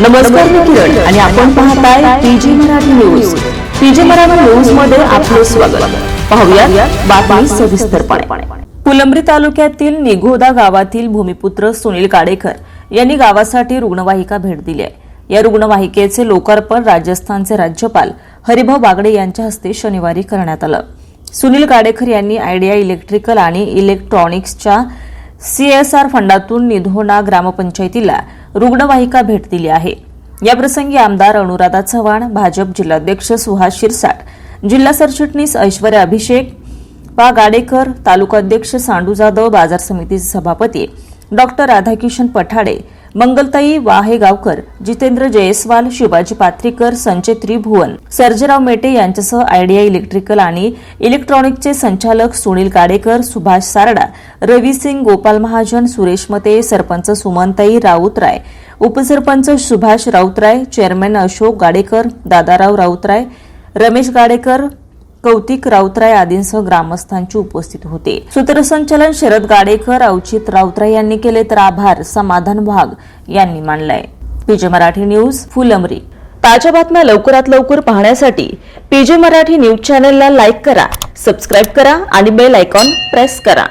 नमस्कार मी किरण आणि आपण पाहताय PG Marathi news. PG Marathi न्यूजमध्ये आपले स्वागत. पाहूया बातमी सविस्तरपणे. फुलंब्री तालुक्यातील निघोदा गावातील भूमिपुत्र सुनील काडेकर यांनी गावासाठी रुग्णवाहिका भेट दिली आहे. या रुग्णवाहिकेचे लोकार्पण राजस्थानचे राज्यपाल हरिभाऊ बागडे यांच्या हस्ते शनिवारी करण्यात आलं. सुनील काडेकर यांनी आयडिया इलेक्ट्रिकल आणि इलेक्ट्रॉनिक्सच्या सीएसआर फंडातून निधोना ग्रामपंचायतीला रुग्णवाहिका भेट दिली आहे. याप्रसंगी आमदार अनुराधा चव्हाण भाजप जिल्हाध्यक्ष सुहास शिरसाट जिल्हा सरचिटणीस ऐश्वर्या अभिषेक पा. गाडेकर तालुकाध्यक्ष सांडू जाधव बाजार समितीचे सभापती डॉक्टर राधाकिशन पठाडे मंगलताई वाहेगावकर जितेंद्र जयस्वाल शिवाजी पात्रीकर संजय त्रिभुवन सर्जेराव मेटे यांच्यासह आयडिया इलेक्ट्रिकल आणि इलेक्ट्रॉनिकचे संचालक सुनील काडेकर सुभाष सारडा रवी सिंग गोपाल महाजन सुरेश मते सरपंच सुमनताई राऊतराय उपसरपंच सुभाष राऊतराय चेअरमॅन अशोक गाडेकर दादाराव राऊतराय रमेश गाडेकर कौतिक राऊतराय आदींसह ग्रामस्थांची उपस्थित होते. सूत्रसंचालन शरद गाडेकर अवचित राऊतराय यांनी केले तर आभार समाधान वाघ यांनी मानलाय. पीजे मराठी न्यूज फुलमरी ताज्या बातम्या लवकरात लवकर पाहण्यासाठी पीजे मराठी न्यूज चॅनलला लाईक करा सबस्क्राईब करा आणि बेल आयकॉन प्रेस करा.